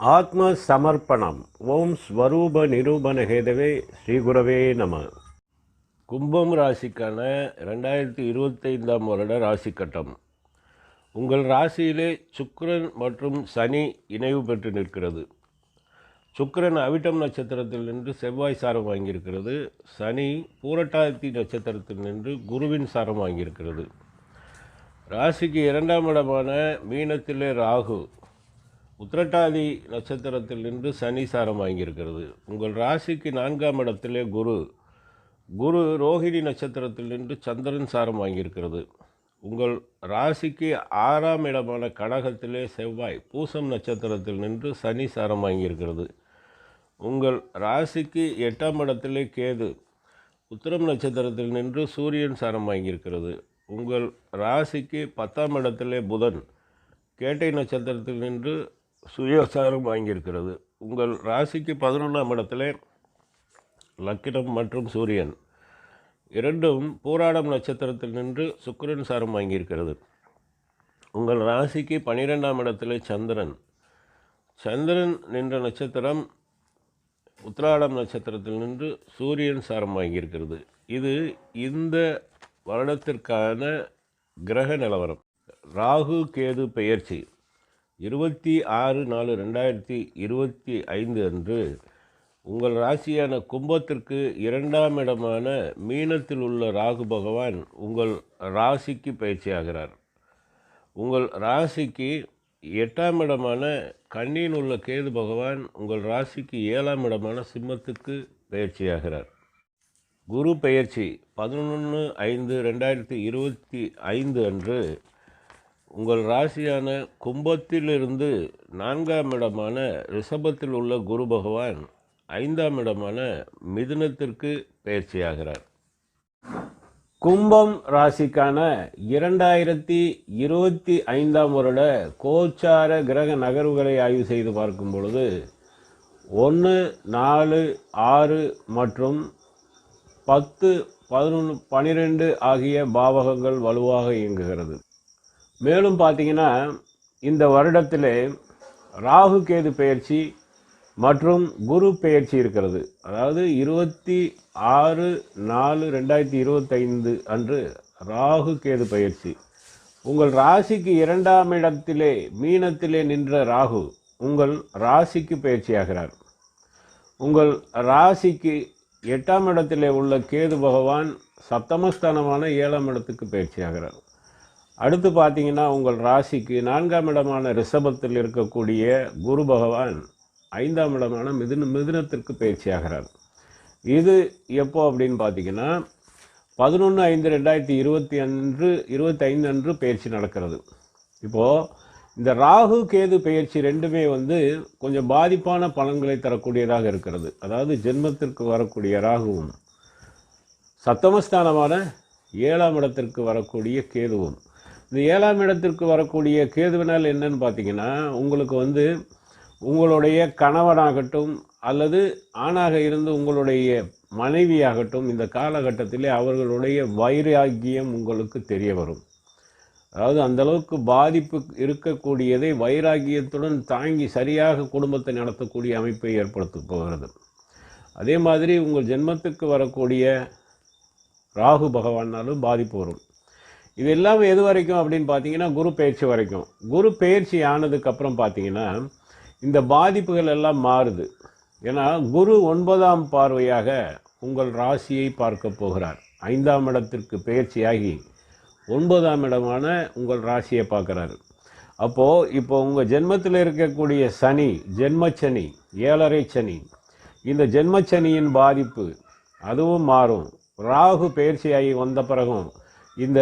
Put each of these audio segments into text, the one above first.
ஆத்ம சமர்ப்பணம் ஓம் ஸ்வரூப நிரூபண ஹேதவே ஸ்ரீகுரவே நம. கும்பம் ராசிக்கான ரெண்டாயிரத்தி இருபத்தைந்தாம் வருட ராசி கட்டம் உங்கள் ராசியிலே சுக்கரன் மற்றும் சனி இணைவு பெற்று நிற்கிறது. சுக்கரன் அவிட்டம் நட்சத்திரத்தில் நின்று செவ்வாய் சாரம் வாங்கியிருக்கிறது. சனி பூரட்டாதி நட்சத்திரத்தில் நின்று குருவின் சாரம் வாங்கியிருக்கிறது. ராசிக்கு இரண்டாம் இடமான மீனத்திலே ராகு. உத்திரட்டாதி நட்சத்திரத்தில் நின்று சனி சாரம் வாங்கியிருக்கிறது. உங்கள் ராசிக்கு நான்காம் இடத்திலே குரு. குரு ரோஹிணி நட்சத்திரத்தில் நின்று சந்திரன் சாரம் வாங்கியிருக்கிறது. உங்கள் ராசிக்கு ஆறாம் இடமான கடகத்திலே செவ்வாய் பூசம் நட்சத்திரத்தில் நின்று சனி சாரம் வாங்கியிருக்கிறது. உங்கள் ராசிக்கு எட்டாம் இடத்திலே கேது. உத்திரம் நட்சத்திரத்தில் நின்று சூரியன் சாரம் வாங்கியிருக்கிறது. உங்கள் ராசிக்கு பத்தாம் இடத்திலே புதன். கேட்டை நட்சத்திரத்தில் நின்று சுயசாரம் வாங்கியிருக்கிறது. உங்கள் ராசிக்கு பதினொன்றாம் இடத்துல லக்கினம் மற்றும் சூரியன் இரண்டும் பூராடம் நட்சத்திரத்தில் நின்று சுக்கிரன் சாரம் வாங்கியிருக்கிறது. உங்கள் ராசிக்கு பனிரெண்டாம் இடத்துல சந்திரன். சந்திரன் நின்ற நட்சத்திரம் உத்திராடம் நட்சத்திரத்தில் நின்று சூரியன் சாரம் வாங்கியிருக்கிறது. இது இந்த வருடத்திற்கான கிரக நிலவரம். ராகு கேது பெயர்ச்சி. இருபத்தி ஆறு நாலு ரெண்டாயிரத்தி இருபத்தி ஐந்து அன்று உங்கள் ராசியான கும்பத்திற்கு இரண்டாம் இடமான மீனத்தில் உள்ள ராகு பகவான் உங்கள் ராசிக்கு பயிற்சியாகிறார். உங்கள் ராசிக்கு எட்டாம் இடமான கண்ணியில் உள்ள கேது பகவான் உங்கள் ராசிக்கு ஏழாம் இடமான சிம்மத்துக்கு பயிற்சியாகிறார். குரு பெயர்ச்சி பதினொன்று ஐந்து ரெண்டாயிரத்தி இருபத்தி ஐந்து அன்று உங்கள் ராசியான கும்பத்திலிருந்து நான்காம் இடமான ரிஷபத்தில் உள்ள குரு பகவான் ஐந்தாம் இடமான மிதுனத்திற்கு பயிற்சியாகிறார். கும்பம் ராசிக்கான இரண்டாயிரத்தி இருபத்தி ஐந்தாம் வருட கோச்சார கிரக நகர்வுகளை ஆய்வு செய்து பார்க்கும் பொழுது ஒன்று நாலு ஆறு மற்றும் பத்து பதினொன்று பனிரெண்டு ஆகிய பாவகங்கள் வலுவாக இயங்குகிறது. மேலும் பார்த்தீங்கன்னா இந்த வருடத்திலே ராகு கேது பெயர்ச்சி மற்றும் குரு பெயர்ச்சி இருக்கிறது. அதாவது இருபத்தி ஆறு நாலு ரெண்டாயிரத்தி இருபத்தைந்து அன்று ராகு கேது பயிற்சி உங்கள் ராசிக்கு இரண்டாம் இடத்திலே மீனத்திலே நின்ற ராகு உங்கள் ராசிக்கு பயிற்சியாகிறார் உங்கள் ராசிக்கு எட்டாம் இடத்திலே உள்ள கேது பகவான் சப்தமஸ்தானமான ஏழாம் இடத்துக்கு பயிற்சியாகிறார் அடுத்து பார்த்தீங்கன்னா உங்கள் ராசிக்கு நான்காம் இடமான ரிஷபத்தில் இருக்கக்கூடிய குரு பகவான் ஐந்தாம் இடமான மிதுன மிதுனத்திற்கு பயிற்சியாகிறார். இது எப்போ அப்படின்னு பார்த்தீங்கன்னா பதினொன்று ஐந்து ரெண்டாயிரத்தி இருபத்தி அன்று இருபத்தி ஐந்து அன்று பயிற்சி நடக்கிறது. இப்போது இந்த ராகு கேது பயிற்சி ரெண்டுமே வந்து கொஞ்சம் பாதிப்பான பலன்களை தரக்கூடியதாக இருக்கிறது. அதாவது ஜென்மத்திற்கு வரக்கூடிய ராகுவும் சத்தமஸ்தானமான ஏழாம் இடத்திற்கு வரக்கூடிய கேதுவும். இந்த ஏழாம் இடத்திற்கு வரக்கூடிய கேதுவினால் என்னன்னு பார்த்தீங்கன்னா உங்களுக்கு வந்து உங்களுடைய கணவனாகட்டும் அல்லது ஆணாக இருந்து உங்களுடைய மனைவியாகட்டும் இந்த காலகட்டத்திலே அவர்களுடைய வைராக்கியம் உங்களுக்கு தெரிய வரும். அதாவது அந்த அளவுக்கு பாதிப்பு இருக்கக்கூடியதை வைராக்கியத்துடன் தாங்கி சரியாக குடும்பத்தை நடத்தக்கூடிய அமைப்பை ஏற்படுத்த போகிறது. அதே மாதிரி உங்கள் ஜென்மத்துக்கு வரக்கூடிய ராகு பகவானாலும் பாதிப்பு வரும். இது எல்லாம் எது வரைக்கும் அப்படின்னு பார்த்தீங்கன்னா குரு பயிற்சி வரைக்கும். குரு பயிற்சி ஆனதுக்கப்புறம் பார்த்தீங்கன்னா இந்த பாதிப்புகள் எல்லாம் மாறுது. ஏன்னா குரு ஒன்பதாம் பார்வையாக உங்கள் ராசியை பார்க்க போகிறார். ஐந்தாம் இடத்திற்கு பயிற்சியாகி ஒன்பதாம் இடமான உங்கள் ராசியை பார்க்குறாரு. அப்போது இப்போ உங்கள் ஜென்மத்தில் இருக்கக்கூடிய சனி ஜென்மச்சனி ஏழரை சனி இந்த ஜென்மச்சனியின் பாதிப்பு அதுவும் மாறும். ராகு பயிற்சியாகி வந்த பிறகும் இந்த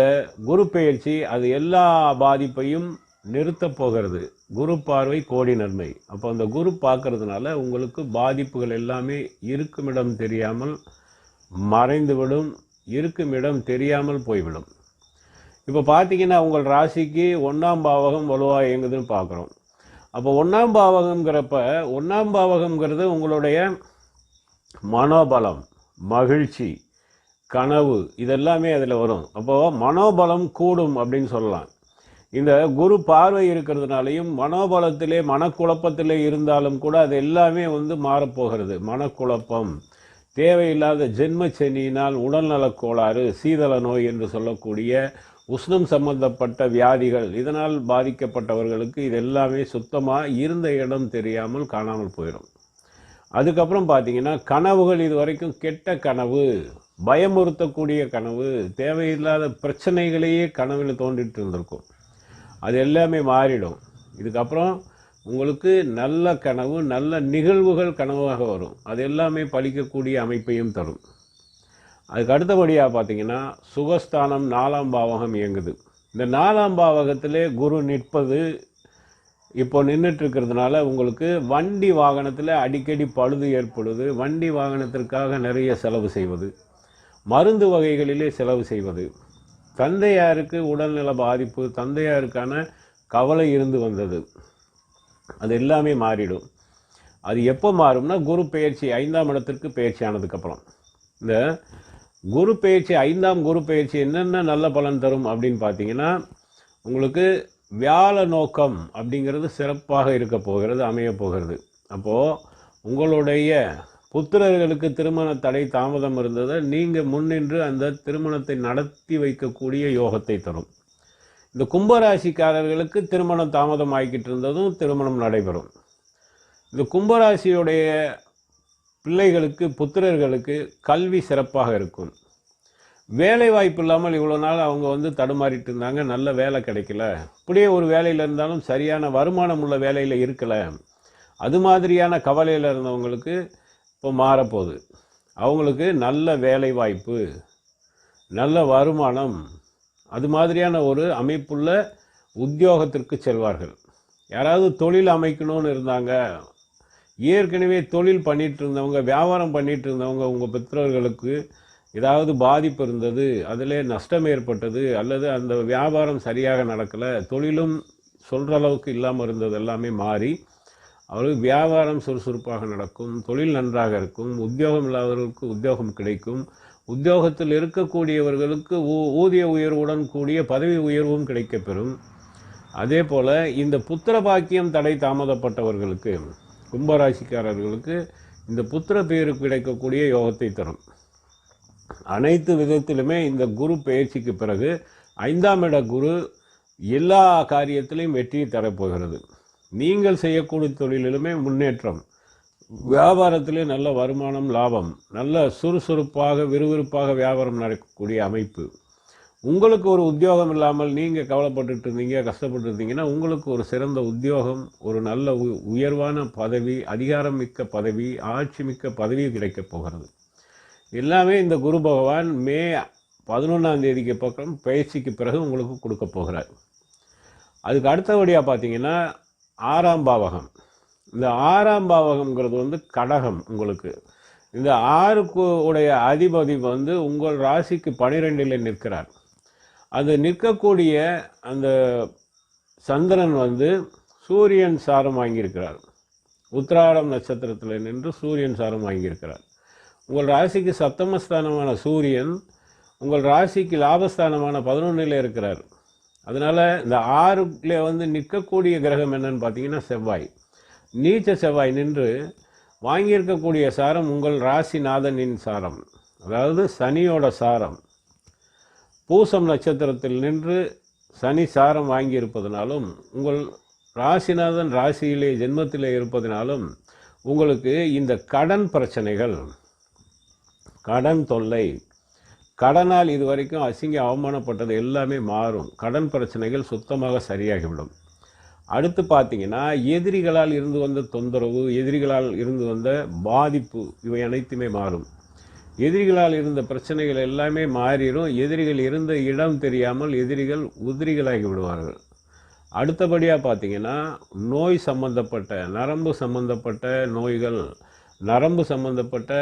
குரு பயிற்சி அது எல்லா பாதிப்பையும் நிறுத்தப் போகிறது. குரு பார்வை கோடி நன்மை. அப்போ அந்த குரு பார்க்கறதுனால உங்களுக்கு பாதிப்புகள் எல்லாமே இருக்கும் இடம் தெரியாமல் மறைந்துவிடும் இருக்கும் இடம் தெரியாமல் போய்விடும். இப்போ பார்த்தீங்கன்னா உங்கள் ராசிக்கு ஒன்றாம் பாவகம் வலுவாக இயங்குதுன்னு பார்க்குறோம் அப்போ ஒன்றாம் பாவகங்கிறப்ப ஒன்றாம் பாவகங்கிறது உங்களுடைய மனோபலம் மகிழ்ச்சி கனவு இதெல்லாமே அதில் வரும். அப்போது மனோபலம் கூடும் அப்படின்னு சொல்லலாம். இந்த குரு பார்வை இருக்கிறதுனாலையும் மனோபலத்திலே மனக்குழப்பத்திலே இருந்தாலும் கூட அது எல்லாமே வந்து மாறப்போகிறது மனக்குழப்பம் தேவையில்லாத ஜென்மச்சனியினால் உடல்நலக் கோளாறு சீதள நோய் என்று சொல்லக்கூடிய உஷ்ணம் சம்பந்தப்பட்ட வியாதிகள் இதனால் பாதிக்கப்பட்டவர்களுக்கு இது எல்லாமே சுத்தமாக இருந்த இடம் தெரியாமல் காணாமல் போயிடும். அதுக்கப்புறம் பார்த்தீங்கன்னா கனவுகள் இது வரைக்கும் கெட்ட கனவு. பயமுறுத்தக்கூடிய கனவு தேவையில்லாத பிரச்சனைகளையே கனவில் தோண்டிட்டு இருந்திருக்கும். அது எல்லாமே மாறிடும். இதுக்கப்புறம் உங்களுக்கு நல்ல கனவு நல்ல நிகழ்வுகள் கனவாக வரும். அது எல்லாமே பழிக்கக்கூடிய அமைப்பையும் தரும். அதுக்கு அடுத்தபடியாக பார்த்தீங்கன்னா சுகஸ்தானம் நாலாம் பாவகம் இயங்குது. இந்த நாலாம் பாவகத்திலே குரு நிற்பது இப்போ நின்றுட்டு இருக்கிறதுனால உங்களுக்கு வண்டி வாகனத்தில் அடிக்கடி பழுது ஏற்படுது. வண்டி வாகனத்திற்காக நிறைய செலவு செய்வது. மருந்து வகைகளிலே செலவு செய்வது. தந்தையாருக்கு உடல்நல பாதிப்பு தந்தையாருக்கான கவலை இருந்து வந்தது. அது எல்லாமே மாறிடும். அது எப்போ மாறும்னா குரு பயிற்சி ஐந்தாம் இடத்திற்கு பயிற்சி ஆனதுக்கப்புறம் இந்த குரு பயிற்சி ஐந்தாம் குரு பயிற்சி என்னென்ன நல்ல பலன் தரும் அப்படின்னு பார்த்தீங்கன்னா உங்களுக்கு வியாழ நோக்கம் அப்படிங்கிறது சிறப்பாக இருக்க போகிறது அமைய போகிறது. அப்போது உங்களுடைய புத்திரர்களுக்கு திருமண தடை தாமதம் இருந்ததை. நீங்கள் முன்னின்று அந்த திருமணத்தை நடத்தி வைக்கக்கூடிய யோகத்தை தரும். இந்த கும்பராசிக்காரர்களுக்கு திருமணம் தாமதம் ஆகிக்கிட்டு இருந்ததும் திருமணம் நடைபெறும். இந்த கும்பராசியுடைய பிள்ளைகளுக்கு புத்திரர்களுக்கு கல்வி சிறப்பாக இருக்கும். வேலை வாய்ப்பு இல்லாமல் இவ்வளோ நாள் அவங்க வந்து தடுமாறிட்டு இருந்தாங்க. நல்ல வேலை கிடைக்கல. இப்படியே ஒரு வேலையில் இருந்தாலும் சரியான வருமானம் உள்ள வேலையில் இருக்கலை. அது மாதிரியான கவலையில் இருந்தவங்களுக்கு இப்போ மாறப்போகுது. அவங்களுக்கு நல்ல வேலை வாய்ப்பு நல்ல வருமானம் அது மாதிரியான ஒரு அமைப்புள்ள உத்தியோகத்திற்கு செல்வார்கள். யாராவது தொழில் அமைக்கணும்னு இருந்தாங்க ஏற்கனவே தொழில் பண்ணிகிட்டு இருந்தவங்க வியாபாரம் பண்ணிகிட்டு இருந்தவங்க உங்கள் பெற்றோர்களுக்கு ஏதாவது பாதிப்பு இருந்தது அதில் நஷ்டம் ஏற்பட்டது அல்லது அந்த வியாபாரம் சரியாக நடக்கலை தொழிலும் சொல்கிற அளவுக்கு இல்லாமல் இருந்தது எல்லாமே மாறி அவர்களுக்கு வியாபாரம் சுறுசுறுப்பாக நடக்கும் தொழில் நன்றாக இருக்கும் உத்தியோகம் இல்லாதவர்களுக்கு உத்தியோகம் கிடைக்கும். உத்தியோகத்தில் இருக்கக்கூடியவர்களுக்கு ஊ- ஊதிய உயர்வுடன் கூடிய பதவி உயர்வும் கிடைக்கப்பெறும். அதே போல் இந்த புத்திர பாக்கியம் தடை தாமதப்பட்டவர்களுக்கு கும்பராசிக்காரர்களுக்கு இந்த புத்திர பேரு கிடைக்கக்கூடிய யோகத்தை தரும். அனைத்து விதத்திலுமே இந்த குரு பயிற்சிக்கு பிறகு ஐந்தாம் இட குரு எல்லா காரியத்திலையும் வெற்றியை தரப்போகிறது. நீங்கள் செய்யக்கூடிய தொழிலிலுமே முன்னேற்றம். வியாபாரத்திலே நல்ல வருமானம் லாபம். நல்ல சுறுசுறுப்பாக விறுவிறுப்பாக வியாபாரம் நடக்கக்கூடிய அமைப்பு. உங்களுக்கு ஒரு உத்தியோகம் இல்லாமல் நீங்கள் கவலைப்பட்டுட்டு இருந்தீங்க கஷ்டப்பட்டு இருந்தீங்கன்னா உங்களுக்கு ஒரு சிறந்த உத்தியோகம் ஒரு நல்ல உ- உயர்வான பதவி அதிகாரம் மிக்க பதவி ஆட்சி மிக்க பதவி கிடைக்கப் போகிறது. எல்லாமே இந்த குரு பகவான் மே பதினொன்றாம் தேதிக்கு பக்கம் பயிற்சிக்கு பிறகு உங்களுக்கு கொடுக்க போகிறார். அதுக்கு அடுத்தபடியாக பார்த்தீங்கன்னா ஆறாம் பாவகம். இந்த ஆறாம் பாவகம்ங்கிறது வந்து கடகம் உங்களுக்கு. இந்த ஆறுக்கு உடைய அதிபதி வந்து உங்கள் ராசிக்கு பனிரெண்டில் நிற்கிறார். அது நிற்கக்கூடிய அந்த சந்திரன் வந்து சூரியன் சாரம் வாங்கியிருக்கிறார். உத்திராடம் நட்சத்திரத்தில் நின்று சூரியன் சாரம் வாங்கியிருக்கிறார். உங்கள் ராசிக்கு சப்தமஸ்தானமான சூரியன் உங்கள் ராசிக்கு லாபஸ்தானமான பதினொன்றில் இருக்கிறார். அதனால் இந்த ஆறுல வந்து நிற்கக்கூடிய கிரகம் என்னன்னு பார்த்தீங்கன்னா செவ்வாய். நீச்ச செவ்வாய் நின்று வாங்கியிருக்கக்கூடிய சாரம் உங்கள் ராசிநாதனின் சாரம். அதாவது சனியோட சாரம். பூசம் நட்சத்திரத்தில் நின்று சனி சாரம் வாங்கியிருப்பதனாலும் உங்கள் ராசிநாதன் ராசியிலே ஜென்மத்திலே இருப்பதனாலும் உங்களுக்கு இந்த கடன் பிரச்சனைகள் கடன் தொல்லை கடனால் இதுவரைக்கும் அசிங்க அவமானப்பட்டது எல்லாமே மாறும். கடன் பிரச்சனைகள் சுத்தமாக சரியாகிவிடும். அடுத்து பார்த்தீங்கன்னா எதிரிகளால் இருந்து வந்த தொந்தரவு எதிரிகளால் இருந்து வந்த பாதிப்பு இவை அனைத்துமே மாறும். எதிரிகளால் இருந்த பிரச்சனைகள் எல்லாமே மாறிடும். எதிரிகள் இருந்த இடம் தெரியாமல் எதிரிகள் உதிரிகளாகி விடுவார்கள். அடுத்தபடியாக பார்த்தீங்கன்னா நோய் சம்பந்தப்பட்ட நரம்பு சம்பந்தப்பட்ட நோய்கள் நரம்பு சம்பந்தப்பட்ட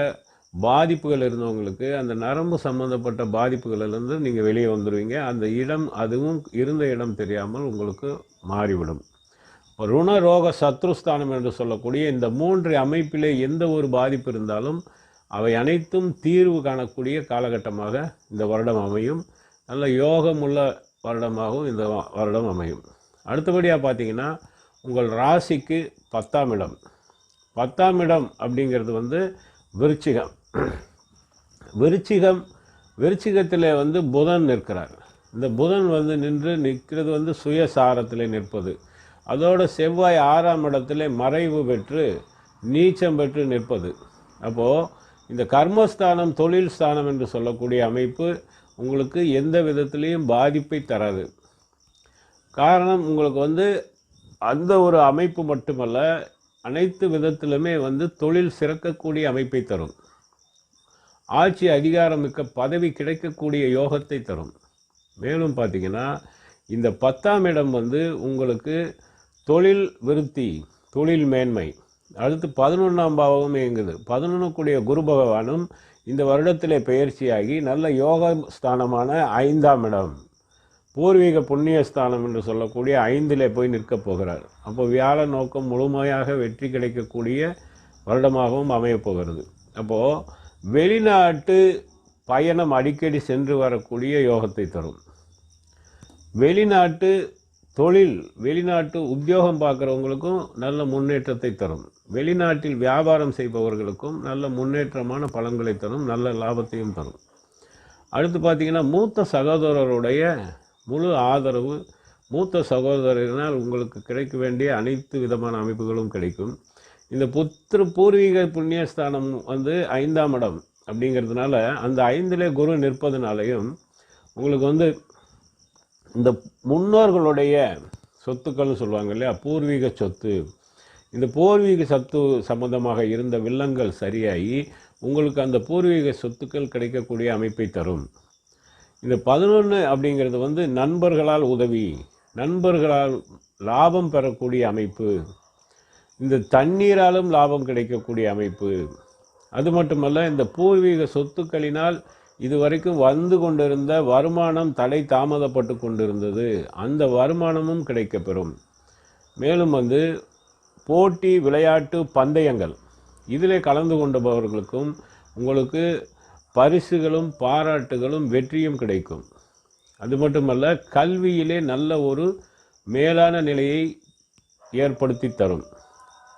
பாதிப்புகள் இருந்தவங்களுக்கு அந்த நரம்பு சம்பந்தப்பட்ட பாதிப்புகளிலிருந்து நீங்கள் வெளியே வந்துடுவீங்க அந்த இடம் அதுவும் இருந்த இடம் தெரியாமல் உங்களுக்கு மாறிவிடும். ருண ரோக சத்ருஸ்தானம் என்று சொல்லக்கூடிய இந்த மூன்று அமைப்பிலே எந்த ஒரு பாதிப்பு இருந்தாலும் அவை அனைத்தும் தீர்வு காணக்கூடிய காலகட்டமாக இந்த வருடம் அமையும். நல்ல யோகமுள்ள வருடமாகவும் இந்த வருடம் அமையும். அடுத்தபடியாக பார்த்தீங்கன்னா உங்கள் ராசிக்கு பத்தாம் இடம். பத்தாம் இடம் அப்படிங்கிறது வந்து விருச்சிகம். விருச்சிகம் விருச்சிகத்தில் வந்து புதன் நிற்கிறார். இந்த புதன் வந்து நின்று நிற்கிறது வந்து சுயசாரத்தில் நிற்பது. அதோட செவ்வாய் ஆறாம் இடத்துல மறைவு பெற்று நீச்சம் பெற்று நிற்பது. அப்போது இந்த கர்மஸ்தானம் தொழில் ஸ்தானம் என்று சொல்லக்கூடிய அமைப்பு உங்களுக்கு எந்த விதத்துலேயும் பாதிப்பை தராது. காரணம் உங்களுக்கு வந்து அந்த ஒரு அமைப்பு மட்டுமல்ல அனைத்து விதத்திலுமே வந்து தொழில் சிறக்கக்கூடிய அமைப்பை தரும். ஆட்சி அதிகாரமிக்க பதவி கிடைக்கக்கூடிய யோகத்தை தரும். மேலும் பார்த்தீங்கன்னா இந்த பத்தாம் இடம் வந்து உங்களுக்கு தொழில் விருத்தி தொழில் மேன்மை. அடுத்து பதினொன்றாம் பாவமும் இயங்குது. பதினொன்றுக்குடைய கூடிய குரு பகவானும் இந்த வருடத்திலே பயிற்சியாகி நல்ல யோக ஸ்தானமான ஐந்தாம் இடம். பூர்வீக புண்ணிய ஸ்தானம் என்று சொல்லக்கூடிய ஐந்திலே போய் நிற்கப் போகிறார். அப்போ வியாழ நோக்கம் முழுமையாக வெற்றி கிடைக்கக்கூடிய வருடமாகவும் அமையப் போகிறது. அப்போது வெளிநாட்டு பயணம் அடிக்கடி சென்று வரக்கூடிய யோகத்தை தரும். வெளிநாட்டு தொழில் வெளிநாட்டு உத்தியோகம் பார்க்குறவங்களுக்கும் நல்ல முன்னேற்றத்தை தரும். வெளிநாட்டில் வியாபாரம் செய்பவர்களுக்கும் நல்ல முன்னேற்றமான பலன்களை தரும் நல்ல லாபத்தையும் தரும். அடுத்து பார்த்தீங்கன்னா மூத்த சகோதரருடைய முழு ஆதரவு மூத்த சகோதரரினால் உங்களுக்கு கிடைக்க வேண்டிய அனைத்து விதமான அமைப்புகளும் கிடைக்கும். இந்த புத்திர பூர்வீக புண்ணியஸ்தானம் வந்து ஐந்தாம் இடம் அப்படிங்கிறதுனால அந்த ஐந்திலே குரு நிற்பதுனாலையும் உங்களுக்கு வந்து இந்த முன்னோர்களுடைய சொத்துக்கள்னு சொல்லுவாங்க இல்லையா? பூர்வீக சொத்து. இந்த பூர்வீக சத்து சம்பந்தமாக இருந்த வில்லங்கள் சரியாகி உங்களுக்கு அந்த பூர்வீக சொத்துக்கள் கிடைக்கக்கூடிய அமைப்பை தரும். இந்த பதினொன்று அப்படிங்கிறது வந்து நண்பர்களால் உதவி நண்பர்களால் லாபம் பெறக்கூடிய அமைப்பு. இந்த தண்ணீராலும் லாபம் கிடைக்கக்கூடிய அமைப்பு. அது மட்டுமல்ல இந்த பூர்வீக சொத்துக்களினால் இதுவரைக்கும் வந்து கொண்டிருந்த வருமானம் தடை தாமதப்பட்டு கொண்டிருந்தது. அந்த வருமானமும் கிடைக்கப்பெறும். மேலும் வந்து போட்டி விளையாட்டு பந்தயங்கள் இதிலே கலந்து கொண்டவர்களுக்கும் உங்களுக்கு பரிசுகளும் பாராட்டுகளும் வெற்றியும் கிடைக்கும். அது மட்டுமல்ல கல்வியிலே நல்ல ஒரு மேலான நிலையை ஏற்படுத்தி தரும்.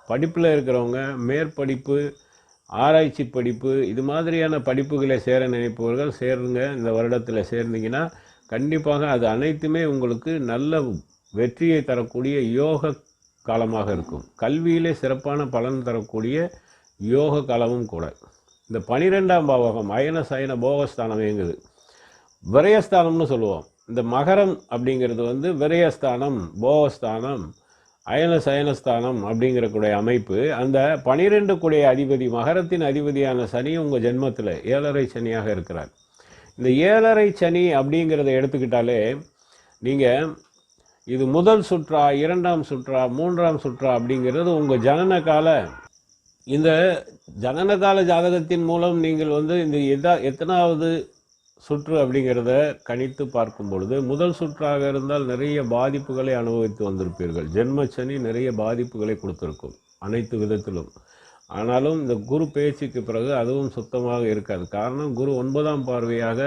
படிப்பில் இருக்கிறவங்க மேற்படிப்பு ஆராய்ச்சி படிப்பு இது மாதிரியான படிப்புகளை சேர நினைப்பவர்கள் சேருங்க. இந்த வருடத்தில் சேர்ந்தீங்கன்னா கண்டிப்பாக அது அனைத்துமே உங்களுக்கு நல்ல வெற்றியை தரக்கூடிய யோக காலமாக இருக்கும். கல்வியிலே சிறப்பான பலன் தரக்கூடிய யோக காலமும் கூட. இந்த பனிரெண்டாம் பாவகம் அயன சயன போகஸ்தானம் இயங்குது. விரயஸ்தானம்னு சொல்லுவோம். இந்த மகரம் அப்படிங்கிறது வந்து விரயஸ்தானம் போகஸ்தானம் அயன சயனஸ்தானம் அப்படிங்கிறக்கூடிய அமைப்பு அந்த பனிரெண்டு கூடிய அதிபதி மகரத்தின் அதிபதியான சனி உங்கள் ஜென்மத்தில் ஏழரை சனியாக இருக்கிறார். இந்த ஏழரை சனி அப்படிங்கிறத எடுத்துக்கிட்டாலே நீங்கள் இது முதல் சுற்றா இரண்டாம் சுற்றா மூன்றாம் சுற்றா அப்படிங்கிறது உங்கள் ஜனன கால இந்த ஜனன கால ஜாதகத்தின் மூலம் நீங்கள் வந்து இந்த எதா எத்தனாவது சுற்று அப்படிங்கிறத கணித்து பார்க்கும் பொழுது முதல் சுற்றாக இருந்தால் நிறைய பாதிப்புகளை அனுபவித்து வந்திருப்பீர்கள். ஜென்மச்சனி நிறைய பாதிப்புகளை கொடுத்துருக்கும் அனைத்து விதத்திலும். ஆனாலும் இந்த குரு பேச்சுக்கு பிறகு அதுவும் சுத்தமாக இருக்காது. காரணம் குரு ஒன்பதாம் பார்வையாக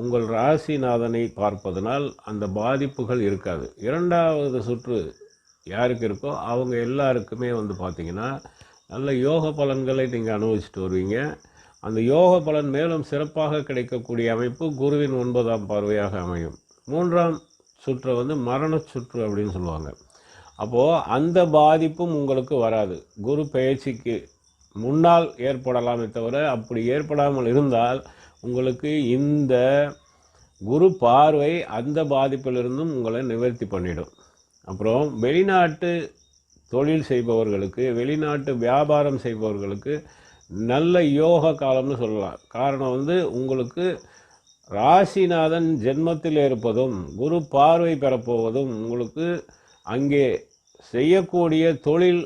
உங்கள் ராசிநாதனை பார்ப்பதனால் அந்த பாதிப்புகள் இருக்காது. இரண்டாவது சுற்று யாருக்கு இருக்கோ அவங்க எல்லாருக்குமே வந்து பார்த்திங்கன்னா நல்ல யோக பலன்களை நீங்கள் அனுபவிச்சுட்டு வருவீங்க. அந்த யோக பலன் மேலும் சிறப்பாக கிடைக்கக்கூடிய அமைப்பு குருவின் ஒன்பதாம் பார்வையாக அமையும். மூன்றாம் சுற்றை வந்து மரண சுற்று அப்படின்னு சொல்லுவாங்க. அப்போது அந்த பாதிப்பும் உங்களுக்கு வராது. குரு பயிற்சிக்கு முன்னால் ஏற்படலாமே தவிர அப்படி ஏற்படாமல் இருந்தால் உங்களுக்கு இந்த குரு பார்வை அந்த பாதிப்பிலிருந்தும் உங்களை நிவர்த்தி பண்ணிடும். அப்புறம் வெளிநாட்டு தொழில் செய்பவர்களுக்கு வெளிநாட்டு வியாபாரம் செய்பவர்களுக்கு நல்ல யோக காலம்னு சொல்லலாம். காரணம் வந்து உங்களுக்கு ராசிநாதன் ஜென்மத்தில் இருப்பதும் குரு பார்வை பெறப்போவதும் உங்களுக்கு அங்கே செய்யக்கூடிய தொழில்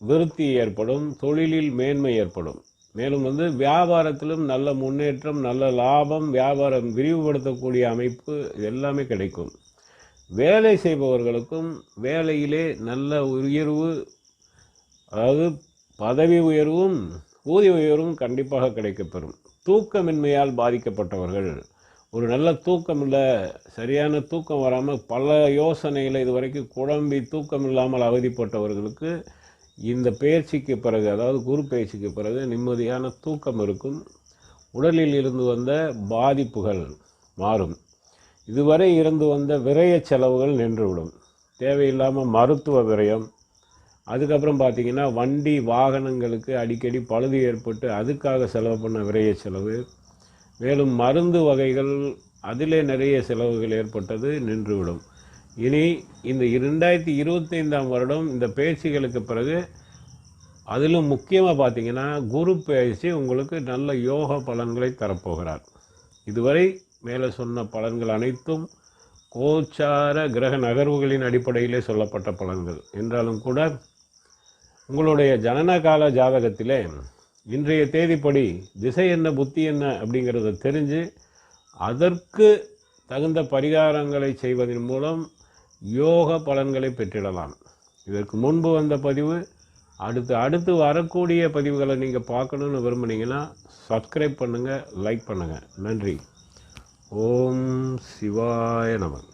விருத்தி ஏற்படும் தொழிலில் மேன்மை ஏற்படும். மேலும் வந்து வியாபாரத்திலும் நல்ல முன்னேற்றம் நல்ல லாபம் வியாபாரம் விரிவுபடுத்தக்கூடிய அமைப்பு இது எல்லாமே கிடைக்கும். வேலை செய்பவர்களுக்கும் வேலையிலே நல்ல உயர்வு அதாவது பதவி உயர்வும் ஊதிய உயர்வும் கண்டிப்பாக கிடைக்கப்பெறும். தூக்கமின்மையால் பாதிக்கப்பட்டவர்கள் ஒரு நல்ல தூக்கம் இல்லை சரியான தூக்கம் வராமல் பல யோசனையில் இது வரைக்கும் குழம்பி தூக்கம் இல்லாமல் அவதிப்பட்டவர்களுக்கு இந்த பயிற்சிக்கு பிறகு அதாவது குரு பயிற்சிக்கு பிறகு நிம்மதியான தூக்கம் இருக்கும். உடலில் இருந்து வந்த பாதிப்புகள் மாறும். இதுவரை இருந்து வந்த விரய செலவுகள் நின்றுவிடும். தேவையில்லாமல் மருத்துவ விரயம் அதுக்கப்புறம் பார்த்தீங்கன்னா வண்டி வாகனங்களுக்கு அடிக்கடி பழுது ஏற்பட்டு அதுக்காக செலவு பண்ண விரைய செலவு. மேலும் மருந்து வகைகள் அதிலே நிறைய செலவுகள் ஏற்பட்டது நின்றுவிடும். இனி இந்த இரண்டாயிரத்தி இருபத்தைந்தாம் வருடம் இந்த பயிற்சிகளுக்கு பிறகு அதிலும் முக்கியமாக பார்த்தீங்கன்னா குரு பயிற்சி உங்களுக்கு நல்ல யோக பலன்களை தரப்போகிறார். இதுவரை மேலே சொன்ன பலன்கள் அனைத்தும் கோச்சார கிரக நகர்வுகளின் அடிப்படையிலே சொல்லப்பட்ட பலன்கள். என்றாலும் கூட உங்களுடைய ஜனனகால ஜாதகத்திலே இன்றைய தேதிப்படி திசை என்ன புத்தி என்ன அப்படிங்கிறத தெரிஞ்சு அதற்கு தகுந்த பரிகாரங்களை செய்வதன் மூலம் யோக பலன்களை பெற்றிடலாம். இதற்கு முன்பு வந்த பதிவு அடுத்து அடுத்து வரக்கூடிய பதிவுகளை நீங்கள் பார்க்கணுன்னு விரும்புனீங்கன்னா சப்ஸ்கிரைப் பண்ணுங்கள் லைக் பண்ணுங்கள் நன்றி. ஓம் சிவாய நமன்